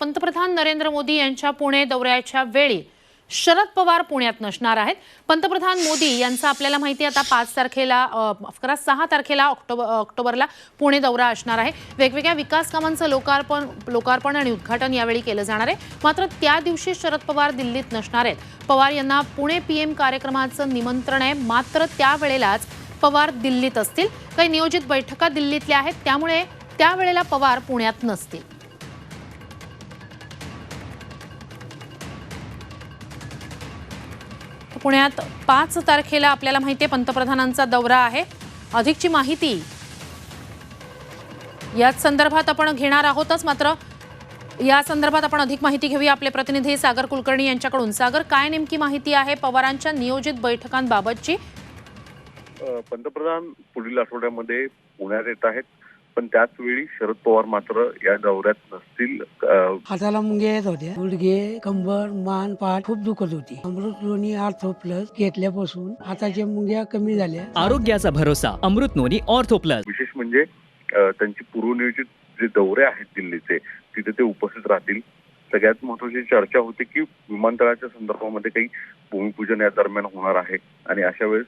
पंतप्रधान नरेंद्र मोदी यांच्या पुणे दौऱ्याच्या वेळी शरद पवार पुण्यात नसणार आहेत. पंतप्रधान मोदी यांचा आपल्याला माहिती आहे आता पाच तारखेला अकरा सहा तारखेला ऑक्टोबर ऑक्टोबरला पुणे दौरा असणार आहे. वेगवेगळ्या विकास कामांचं लोकार्पण लोकार्पण आणि उद्घाटन यावेळी केलं जाणार आहे. मात्र त्या दिवशी शरद पवार दिल्लीत नसणार आहेत. पवार यांना पुणे पीएम कार्यक्रमाचं निमंत्रण आहे. मात्र त्यावेळेलाच पवार दिल्लीत असतील. काही नियोजित बैठका दिल्लीतल्या आहेत. त्यामुळे त्यावेळेला पवार पुण्यात नसतील. पुण्यात पाच तारखेला आपल्याला माहिती आहे पंतप्रधानांचा दौरा आहे. अधिकची माहिती याच संदर्भात आपण घेणार आहोतच मात्र या संदर्भात आपण अधिक माहिती घेऊया आपले प्रतिनिधी सागर कुलकर्णी यांच्याकडून. सागर काय नेमकी माहिती आहे पवारांच्या नियोजित बैठकांबाबतची? पंतप्रधान पुढील आठवड्यामध्ये पुण्यात येत आहेत. पण त्याच वेळी शरद पवार मात्र या दौऱ्यात नसतील हाताला मुंग्या येत होत्या. गुडघे कंबर मान पाठ खूप दुखत होती. अमृत लोणी आर्थो प्लस घेतल्यापासून हाताच्या मुंग्या कमी झाल्या. आरोग्याचा भरोसा अमृत नोनी ऑर्थो प्लस विशेष म्हणजे त्यांची पूर्वनियोजित जे दौरे आहेत दिल्लीचे तिथे ते उपस्थित राहतील. सगळ्यात महत्वाची चर्चा होती की विमानतळाच्या संदर्भामध्ये काही भूमिपूजन या दरम्यान होणार आहे आणि अशा वेळेस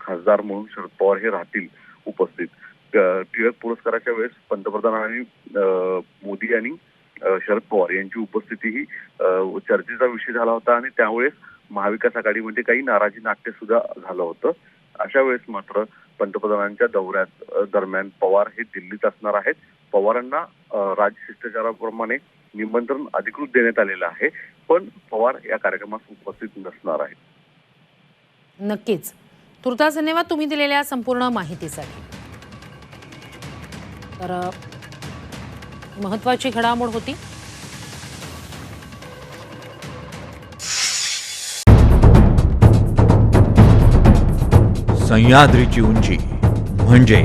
खासदार म्हणून शरद पवार हे राहतील उपस्थित. टिळक पुरस्काराच्या वेळेस पंतप्रधानांनी मोदी आणि शरद पवार यांची उपस्थिती ही चर्चेचा विषय झाला होता आणि त्यावेळेस महाविकास आघाडीमध्ये काही नाराजी नाट्य सुद्धा झालं होतं. अशा वेळेस मात्र पंतप्रधानांच्या दौऱ्यात दरम्यान पवार हे दिल्लीत असणार आहेत. पवारांना अ, राजशिष्टाचाराप्रमाणे निमंत्रण अधिकृत देण्यात आलेलं आहे पण पवार या कार्यक्रमात उपस्थित नसणार आहेत. नक्कीच. तुर्तास धन्यवाद तुम्ही दिलेल्या संपूर्ण माहितीसाठी. तर महत्वाची घडामोड होती. सह्याद्रीची उंची म्हणजे